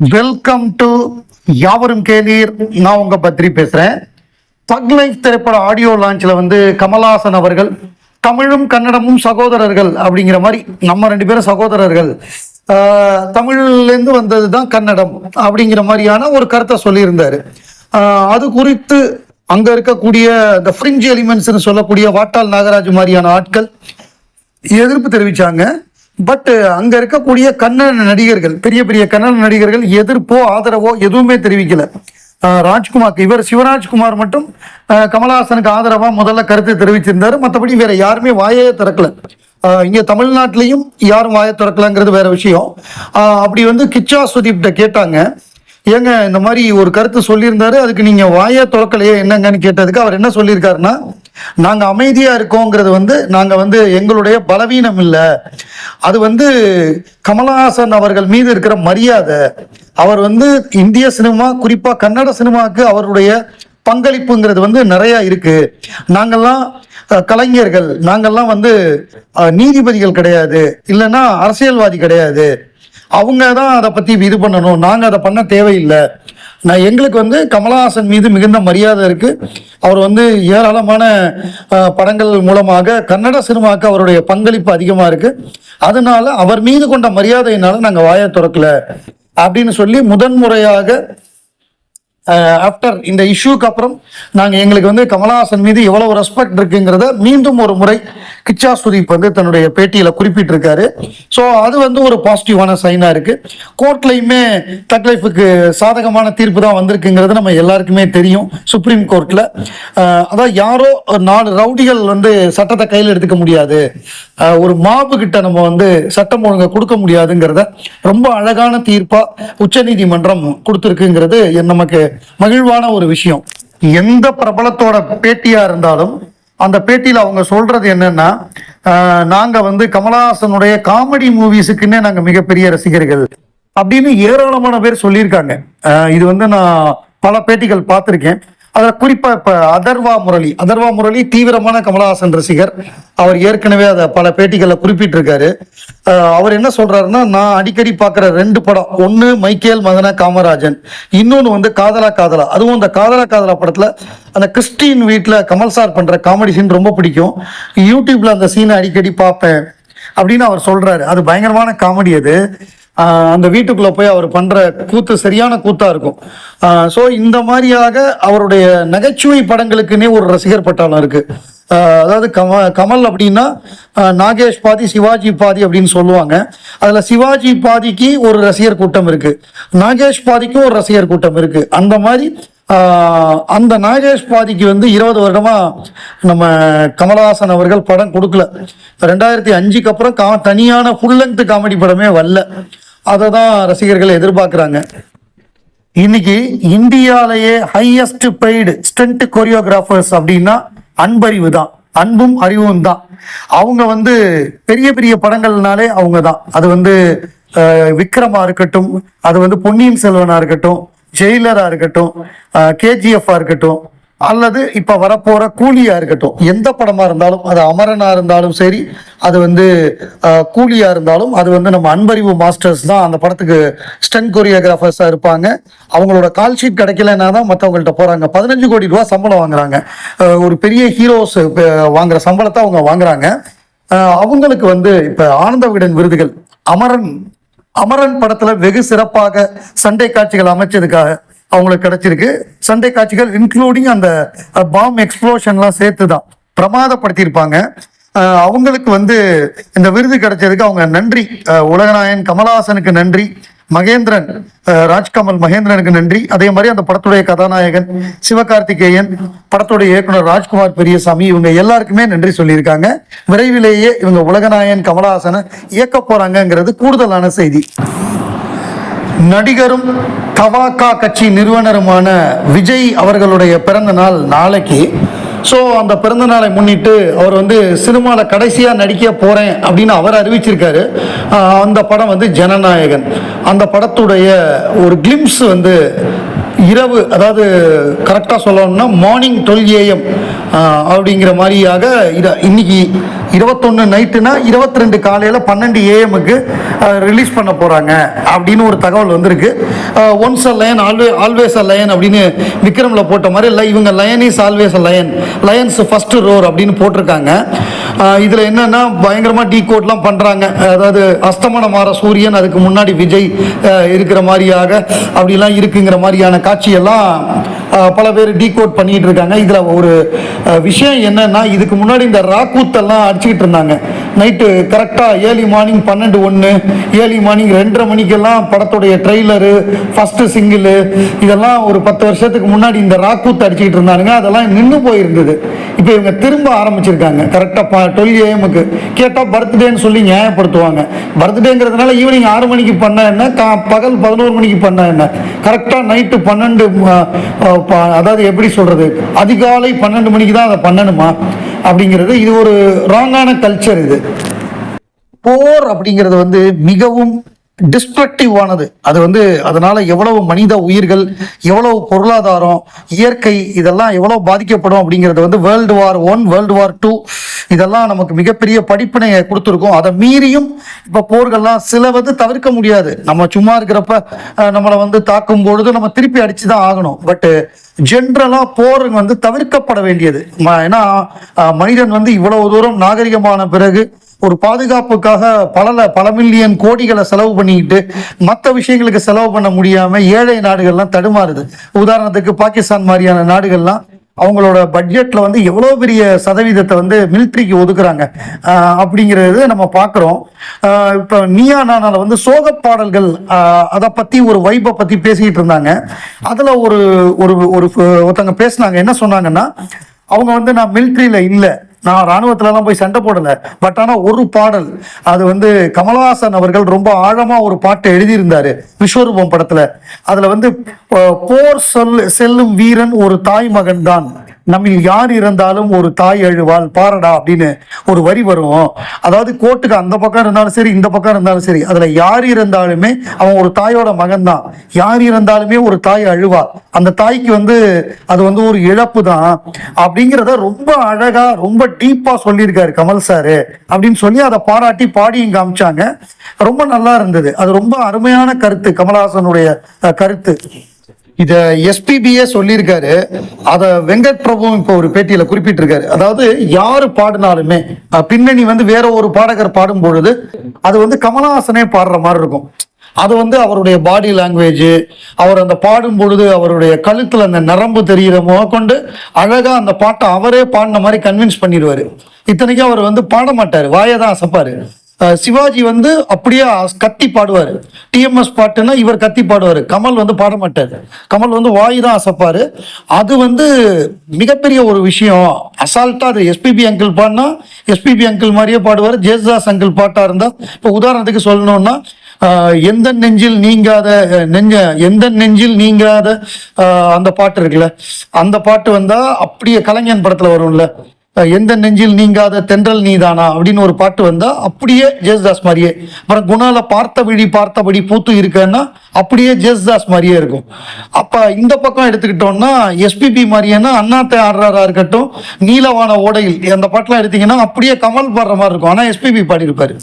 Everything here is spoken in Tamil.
வெல்கம் டு யாவரும் கேளீர். நான் உங்க பத்ரி பேசுறேன். தக் லைஃப் திரைப்பட ஆடியோ லான்ச்ல வந்து கமல்ஹாசன் அவர்கள் தமிழும் கன்னடமும் சகோதரர்கள் அப்படிங்கிற மாதிரி நம்ம ரெண்டு பேரும் சகோதரர்கள். தமிழ்லேருந்து வந்தது தான் கன்னடம் அப்படிங்கிற மாதிரியான ஒரு கருத்தை சொல்லியிருந்தாரு. அது குறித்து அங்க இருக்கக்கூடிய இந்த ஃப்ரிஞ்ச் எலிமெண்ட்ஸ்னு சொல்லக்கூடிய வாட்டாள் நாகராஜ் மாதிரியான ஆட்கள் எதிர்ப்பு தெரிவிச்சாங்க. பட் uh, அங்க இருக்கக்கூடிய கன்னட நடிகர்கள் பெரிய பெரிய கன்னட நடிகர்கள் எதிர்ப்போ ஆதரவோ எதுவுமே தெரிவிக்கல. ராஜ்குமார் இவர் சிவராஜ்குமார் மட்டும் கமலஹாசனுக்கு ஆதரவா முதல்ல கருத்து தெரிவிச்சிருந்தாரு. மற்றபடி வேற யாருமே வாயே திறக்கல. இங்கே இங்க தமிழ்நாட்டிலையும் யாரும் வாயை திறக்கலங்கிறது வேற விஷயம். அப்படி வந்து கிச்சா சுதீப்ட கேட்டாங்க. ஏங்க இந்த மாதிரி ஒரு கருத்து சொல்லியிருந்தாரு அதுக்கு நீங்க வாயை திறக்கலையே என்னங்கன்னு கேட்டதுக்கு அவர் என்ன சொல்லியிருக்காருன்னா நாங்கள் அமைதியாக இருக்கோங்கிறது வந்து நாங்கள் வந்து எங்களுடைய பலவீனம் இல்லை. அது வந்து கமலஹாசன் அவர்கள் மீது இருக்கிற மரியாதை. அவர் வந்து இந்திய சினிமா குறிப்பாக கன்னட சினிமாவுக்கு அவருடைய பங்களிப்புங்கிறது வந்து நிறையா இருக்குது நாங்கெல்லாம் கலைஞர்கள் நாங்கள்லாம் வந்து நீதிபதிகள் கிடையாது. இல்லைன்னா அரசியல்வாதி கிடையாது. அவங்க தான் அதை பற்றி இது பண்ணணும். நாங்கள் அதை பண்ண தேவையில்லை. நான் எங்களுக்கு வந்து கமலஹாசன் மீது மிகுந்த மரியாதை இருக்கு. அவர் வந்து ஏராளமான படங்கள் மூலமாக கன்னட சினிமாவுக்கு அவருடைய பங்களிப்பு அதிகமாக இருக்கு. அதனால அவர் மீது கொண்ட மரியாதையினால நாங்கள் வாயை திறக்கல. அப்படின்னு சொல்லி முதன்முறையாக ஆஃப்டர் இந்த இஷ்யூக்கு அப்புறம் நாங்கள் எங்களுக்கு வந்து கமலஹாசன் மீது எவ்வளவு ரெஸ்பெக்ட் இருக்குங்கிறத மீண்டும் ஒரு முறை கிச்சா சுதீப் வந்து தன்னுடைய பேட்டியில் குறிப்பிட்டிருக்காரு. ஸோ அது வந்து ஒரு பாசிட்டிவான சைனாக இருக்குது கோர்ட்லையுமே தக்லைஃபுக்கு சாதகமான தீர்ப்பு தான் வந்திருக்குங்கிறது நம்ம எல்லாருக்குமே தெரியும் சுப்ரீம் கோர்ட்டில் அதான் யாரோ ஒரு நாலு ரவுடிகள் வந்து சட்டத்தை கையில் எடுத்துக்க முடியாது. ஒரு மாபு கிட்ட நம்ம வந்து சட்டம் ஒழுங்கை கொடுக்க முடியாதுங்கிறத ரொம்ப அழகான தீர்ப்பாக உச்சநீதிமன்றம் கொடுத்துருக்குங்கிறது நமக்கு மகிழ்வான ஒரு விஷயம். எந்த பிரபலத்தோட பேட்டியா இருந்தாலும் அந்த பேட்டியில அவங்க சொல்றது என்னன்னா அஹ், நாங்க வந்து கமலஹாசனுடைய காமெடி மூவிஸுக்குன்னே நாங்க மிகப்பெரிய ரசிகர்கள். அப்படின்னு ஏராளமான பேர் சொல்லியிருக்காங்க. அஹ், இது வந்து நான் பல பேட்டிகள் பார்த்துருக்கேன். அதில் குறிப்பாக இப்போ அதர்வா முரளி அதர்வா முரளி தீவிரமான கமலஹாசன் ரசிகர். அவர் ஏற்கனவே அதை பல பேட்டிகளில் குறிப்பிட்டிருக்காரு. அவர் என்ன சொல்கிறாருன்னா நான் அடிக்கடி பார்க்குற ரெண்டு படம். ஒன்று மைக்கேல் மதன காமராஜன். இன்னொன்று வந்து காதலா காதலா. அதுவும் அந்த காதலா காதலா படத்தில் அந்த கிறிஸ்டின் வீட்டில் கமல் சார் பண்ணுற காமெடி சீன் ரொம்ப பிடிக்கும். யூடியூப்பில் அந்த சீனை அடிக்கடி பார்ப்பேன் அப்படின்னு அவர் சொல்கிறாரு அது பயங்கரமான காமெடி அது. அந்த வீட்டுக்குள்ளே போய் அவர் பண்ணுற கூத்து சரியான கூத்தாக இருக்கும். ஸோ இந்த மாதிரியாக அவருடைய நகைச்சுவை படங்களுக்குன்னே ஒரு ரசிகர் பட்டாளம் இருக்குது அதாவது கம கமல் அப்படின்னா நாகேஷ் பாதி சிவாஜி பாதி அப்படின்னு சொல்லுவாங்க. அதில் சிவாஜி பாதிக்கு ஒரு ரசிகர் கூட்டம் இருக்குது நாகேஷ் பாதிக்கும் ஒரு ரசிகர் கூட்டம் இருக்குது அந்த மாதிரி அந்த நாகேஷ் பாதிக்கு வந்து இருபது வருடமா நம்ம கமலஹாசன் அவர்கள் படம் கொடுக்கல. ரெண்டாயிரத்தி அஞ்சுக்கு அப்புறம் கா தனியான ஃபுல் லென்த் காமெடி படமே வரல. அதை தான் ரசிகர்கள் எதிர்பார்க்குறாங்க. இன்னைக்கு இந்தியாலேயே ஹையஸ்ட் பெய்டு ஸ்டண்ட் கொரியோகிராஃபர்ஸ் அப்படின்னா அன்பறிவு தான். அன்பும் அறிவும் தான். அவங்க வந்து பெரிய பெரிய படங்கள்னாலே அவங்க தான். அது வந்து விக்ரமா இருக்கட்டும் அது வந்து பொன்னியின் செல்வனா இருக்கட்டும் ஜெயிலரா இருக்கட்டும் கேஜிஎஃப்ஆ இருக்கட்டும் அல்லது இப்ப வரப்போற கூலியா இருக்கட்டும். எந்த படமா இருந்தாலும் அது அமரனா இருந்தாலும் சரி அது வந்து கூலியாக கூலியா இருந்தாலும் அது வந்து நம்ம அன்பறிவு மாஸ்டர்ஸ் தான் அந்த படத்துக்கு ஸ்டன் கொரியோகிராஃபர்ஸா இருப்பாங்க. அவங்களோட கால் ஷீட் கிடைக்கலன்னா தான் மற்றவங்கள்ட்ட போறாங்க. பதினஞ்சு கோடி ரூபா சம்பளம் வாங்குறாங்க. ஒரு பெரிய ஹீரோஸ் வாங்குற சம்பளத்தை அவங்க வாங்குறாங்க. அவங்களுக்கு வந்து இப்ப ஆனந்த விகடன் விருதுகள். அமரன் அமரன் படத்துல வெகு சிறப்பாக சண்டை காட்சிகள் அமைச்சதுக்காக அவங்களுக்கு கிடைச்சிருக்கு. சண்டை காட்சிகள் இன்க்ளூடிங் அந்த பாம் எக்ஸ்ப்ளோஷன்லாம் சேர்த்து தான் பிரமாதப்படுத்தியிருப்பாங்க. அவங்களுக்கு வந்து இந்த விருது கிடைச்சதுக்கு அவங்க நன்றி. உலகநாயன் கமலஹாசனுக்கு நன்றி. மகேந்திரன் ராஜ்கமல் மகேந்திரனுக்கு நன்றி. அதே மாதிரி அந்த படத்துடைய கதாநாயகன் சிவகார்த்திகேயன் படத்துடைய இயக்குனர் ராஜ்குமார் பெரியசாமி இவங்க எல்லாருக்குமே நன்றி சொல்லியிருக்காங்க. விரைவிலேயே இவங்க உலகநாயகன் கமலஹாசனை இயக்க போறாங்கங்கிறது கூடுதலான செய்தி. நடிகரும் தவாக்கா கட்சி நிறுவனருமான விஜய் அவர்களுடைய பிறந்த நாள் நாளைக்கு. ஸோ அந்த பிறந்த நாளை முன்னிட்டு அவர் வந்து சினிமாவில் கடைசியாக நடிக்க போகிறேன் அப்படின்னு அவர் அறிவிச்சிருக்காரு. அந்த படம் வந்து ஜனநாயகன். அந்த படத்துடைய ஒரு கிளிம்ஸ் வந்து இரவு அதாவது கரெக்டாக சொல்லணும்னா மார்னிங் டுவெல் ஏஎம் அப்படிங்கிற மாதிரியாக இதை இன்னைக்கு இருபத்தொன்று நைட்டுனா இருபத்தி ரெண்டு காலையில் பன்னெண்டு ஏஎம்க்கு ரிலீஸ் பண்ண போகிறாங்க அப்படின்னு ஒரு தகவல் வந்திருக்கு. Once a lion always always a lion அப்படின்னு விக்ரமில் போட்ட மாதிரி இல்லை இவங்க lion is always a lion lions first roar அப்படின்னு போட்டிருக்காங்க. இதில் என்னென்னா பயங்கரமாக டீ கோட்லாம் பண்ணுறாங்க அதாவது அஸ்தமனம் மாற சூரியன் அதுக்கு முன்னாடி விஜய் இருக்கிற மாதிரியாக அப்படிலாம் இருக்குங்கிற மாதிரியான காட்சியெல்லாம் பல பேர் டீ கோட் பண்ணிட்டு இருக்காங்க. இதில் ஒரு விஷயம் என்னன்னா இதுக்கு முன்னாடி இந்த ராக்கூத்தெல்லாம் அடிச்சுக்கிட்டு இருந்தாங்க. நைட்டு கரெக்டாக ஏர்லி மார்னிங் பன்னெண்டு ஒன்று ஏர்லி மார்னிங் ரெண்டரை மணிக்கெல்லாம் படத்துடைய ட்ரெய்லரு ஃபஸ்ட்டு சிங்கிள் இதெல்லாம் ஒரு பத்து வருஷத்துக்கு முன்னாடி இந்த ராக்கூத் அடிச்சுக்கிட்டு இருந்தானுங்க. அதெல்லாம் நின்று போயிருந்தது. இப்போ இவங்க திரும்ப ஆரம்பிச்சிருக்காங்க. கரெக்டாக டுவெல் ஏஎம்க்கு கேட்டால் பர்த்டேன்னு சொல்லி நியாயப்படுத்துவாங்க. பர்த்டேங்கிறதுனால ஈவினிங் ஆறு மணிக்கு பண்ண என்ன? கா பகல் பதினோரு மணிக்கு பண்ண என்ன? கரெக்டாக நைட்டு பன்னெண்டு அதாவது எப்படி சொல்கிறது அதிகாலை பன்னெண்டு மணிக்கு தான் அதை பண்ணணுமா? அப்படிங்கிறது இது ஒரு ராங்கான கல்ச்சர் இது. போர் அப்படிங்கிறது வந்து மிகவும் டிஸ்ட்ரக்டிவானது அது வந்து அதனால எவ்வளவு மனித உயிர்கள் எவ்வளவு பொருளாதாரம் இயற்கை இதெல்லாம் எவ்வளவு பாதிக்கப்படும் அப்படிங்கிறது வந்து world war one world war two இதெல்லாம் நமக்கு மிகப்பெரிய படிப்பினையை கொடுத்துருக்கோம். அதை மீறியும் இப்போ போர்கள்லாம் சில வந்து தவிர்க்க முடியாது. நம்ம சும்மா இருக்கிறப்ப நம்மளை வந்து தாக்கும் பொழுது நம்ம திருப்பி அடிச்சு தான் ஆகணும் பட்டு ஜென்ரலாக போர் வந்து தவிர்க்கப்பட வேண்டியது. ஏன்னா மனிதன் வந்து இவ்வளவு தூரம் நாகரிகமான பிறகு ஒரு பாதுகாப்புக்காக பல பல மில்லியன் கோடிகளை செலவு பண்ணிக்கிட்டு மற்ற விஷயங்களுக்கு செலவு பண்ண முடியாம ஏழை நாடுகள்லாம் தடுமாறுது. உதாரணத்துக்கு பாகிஸ்தான் மாதிரியான நாடுகள்லாம் அவங்களோட பட்ஜெட்டில் வந்து எவ்வளோ பெரிய சதவீதத்தை வந்து மிலிட்ரிக்கு ஒதுக்குறாங்க. அப்படிங்கிறது நம்ம பார்க்குறோம். இப்போ நீயா நானால வந்து சோக பாடல்கள் அதை பற்றி ஒரு வைப்பை பற்றி பேசிக்கிட்டு இருந்தாங்க. அதில் ஒரு ஒரு ஒருத்தங்க பேசுனாங்க. என்ன சொன்னாங்கன்னா அவங்க வந்து நான் மிலிட்ரியில் இல்லை. நான் ராணுவத்துலலாம் போய் சண்டை போடலை. பட் ஆனால் ஒரு பாடல் அது வந்து கமலஹாசன் அவர்கள் ரொம்ப ஆழமா ஒரு பாட்டு எழுதியிருந்தாரு விஸ்வரூபம் படத்துல. அதுல வந்து போர் சொல் செல்லும் வீரன் ஒரு தாய் மகன் தான் நம்மில் யார் இருந்தாலும் ஒரு தாய் அழுவாள் பாரடா அப்படின்னு ஒரு வரி வரும். அதாவது கோர்ட்டுக்கு அந்த பக்கம் இருந்தாலும் சரி இந்த பக்கம் இருந்தாலும் சரி அதில் யார் இருந்தாலுமே அவன் ஒரு தாயோட மகன் தான் யார் இருந்தாலுமே ஒரு தாய் அழுவாள். அந்த தாய்க்கு வந்து அது வந்து ஒரு இழப்பு தான் அப்படிங்கிறத ரொம்ப அழகாக ரொம்ப டீப்பாக சொல்லியிருக்காரு கமல் சாரு. அப்படின்னு சொல்லி அதை பாராட்டி பாடியும் காமிச்சாங்க. ரொம்ப நல்லா இருந்தது. அது ரொம்ப அருமையான கருத்து கமல்ஹாசனுடைய கருத்து. இத எஸ்பிபியே சொல்லியிருக்காரு. அத வெங்கட் பிரபு இப்போ ஒரு பேட்டியில குறிப்பிட்டிருக்காரு. அதாவது யாரு பாடினாலுமே பின்னணி வந்து வேற ஒரு பாடகர் பாடும் பொழுது அது வந்து கமலஹாசனே பாடுற மாதிரி இருக்கும். அது வந்து அவருடைய பாடி லாங்குவேஜ் அவர் அந்த பாடும் பொழுது அவருடைய கழுத்துல அந்த நரம்பு தெரிகிற கொண்டு அழகா அந்த பாட்டை அவரே பாடின மாதிரி கன்வின்ஸ் பண்ணிடுவாரு. இத்தனைக்கும் அவர் வந்து பாட மாட்டாரு. வாயை தான் அசப்பாரு. சிவாஜி வந்து அப்படியே அஸ்- கத்தி பாடுவார். டிஎம்எஸ் பாட்டுன்னா இவர் கத்தி பாடுவார். கமல் வந்து பாட மாட்டார். கமல் வந்து வாய் தான் அசைப்பார். அது வந்து மிகப்பெரிய ஒரு விஷயம். அசால்ட்டாக அது எஸ்பிபி அங்கிள் பாடினா எஸ்பிபி அங்கிள் மாதிரியே பாடுவார். ஜேசுதாஸ் அங்கிள் பாட்டாக இருந்தால் இப்போ உதாரணத்துக்கு சொல்லணும்னா எந்த நெஞ்சில் நீங்காத நெஞ்ச எந்த நெஞ்சில் நீங்காத அந்த பாட்டு இருக்குல்ல அந்த பாட்டு வந்தால் அப்படியே கலைஞன் படத்தில் வரும்ல. எந்த நெஞ்சில் நீங்காத தென்றல் நீதானா அப்படின்னு ஒரு பாட்டு வந்தா அப்படியே ஜேசுதாஸ் மாதிரியே. அப்புறம் குணால பார்த்த விழி பார்த்தபடி பூத்து இருக்கன்னா அப்படியே ஜேசுதாஸ் மாதிரியே இருக்கும். அப்ப இந்த பக்கம் எடுத்துக்கிட்டோம்னா எஸ்பிபி மாதிரியேனா அண்ணாத்தை ஆடுறாரா இருக்கட்டும் நீலவான ஓடையில். அந்த பாட்டுலாம் எடுத்தீங்கன்னா அப்படியே கமல் பாடுற மாதிரி இருக்கும். ஆனா எஸ்பிபி பாடியிருப்பாரு.